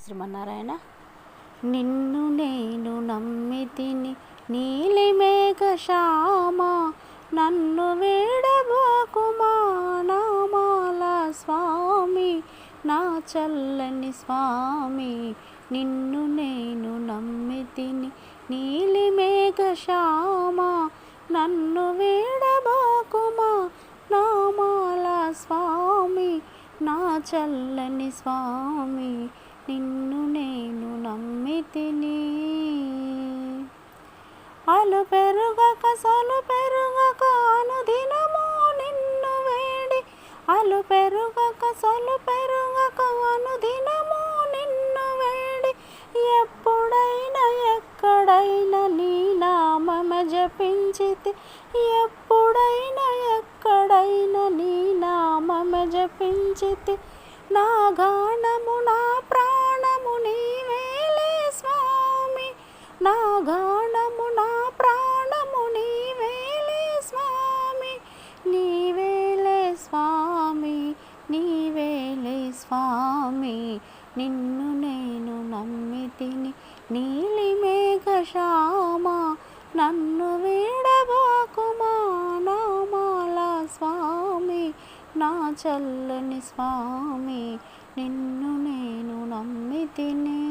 శ్రీమన్నారాయణ నిన్ను నేను నమ్మితిని నీలిమేఘ శ్యామ నన్ను వేడబాకుమా నామాల స్వామి నా చల్లని స్వామి. నిన్ను నేను నమ్మితిని నీలిమేఘ శ్యామ నన్ను వీడబోకుమా నామాల స్వామి నా చల్లని స్వామి. నిన్ను నేను నమ్మితిని. అలు పెరుగక సొలు పెరుగక అనుదినము నిన్ను వేడి. అలు పెరుగక సొలు పెరుగక అనుదినము నిన్ను వేడి. ఎప్పుడైనా ఎక్కడైనా నీ నామమ జపించితే. ఎప్పుడైనా ఎక్కడైనా నీ నామమ జపించితే. నా గానము నా ప్ర నీవేలే స్వామి. నా గానము నా ప్రాణము నీవేలే స్వామి. నీవేలే స్వామి నీవేలే స్వామి. నిన్ను నేను నమ్మి నమ్మితిని నీలిమేఘ శ్యామ నన్ను వే నా చల్లని స్వామి నిన్ను నేను నమ్మితిని.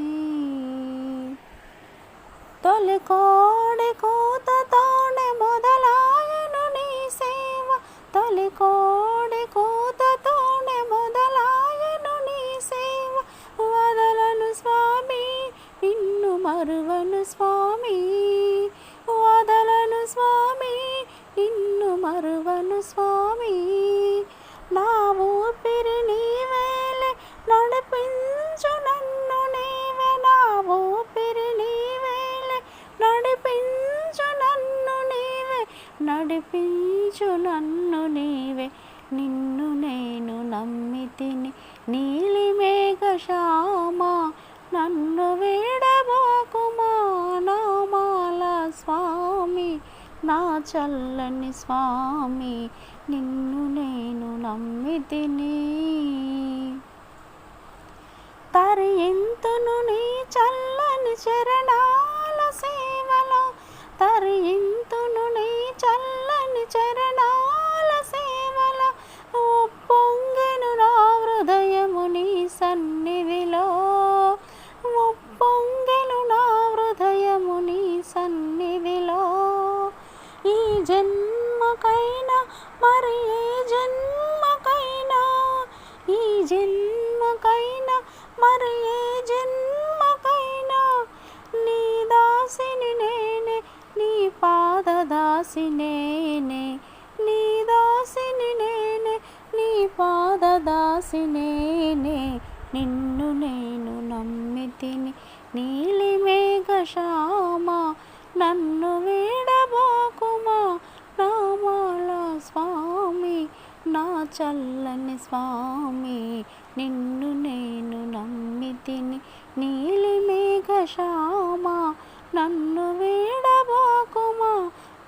తొలి కోడి కూతతోనే మొదలాయను నీ సేవ. తొలి కోడి కూతతోనే మొదలాయను నీ సేవ. వదలను స్వామి నిన్ను మరువను స్వామి. వదలను స్వామి నిన్ను మరువను స్వామి. నా ఊపిరి నీవేలే నడిపించు నన్ను నీవే. నా ఊపిరి నీవేలే నడిపించు నన్ను నీవే. నడిపించు నన్ను నీవే నిన్ను నేను నమ్మితిని నీలిమేఘ నా చల్లని స్వామి నిన్ను నేను నమ్మితిని. తరి ఎంత మరి ఏ జన్మకైనా ఈ జన్మకైనా మరి ఏ జన్మకైనా నీ దాసిని నేనే నీ పాదదాసి నేనే నీ దాసిని నేనే నీ పాదదాసి నేనే నిన్ను నేను నమ్మితిని నీలిమేఘ శ్యామ నన్ను వే నామాల స్వామి నా చల్లని స్వామి నిన్ను నేను నమ్మితిని నీలిమేఘ శ్యామ నన్ను వీడబోకుమా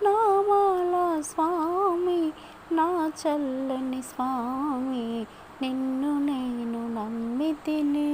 నామాల స్వామి నా చల్లని స్వామి నిన్ను నేను నమ్మితిని.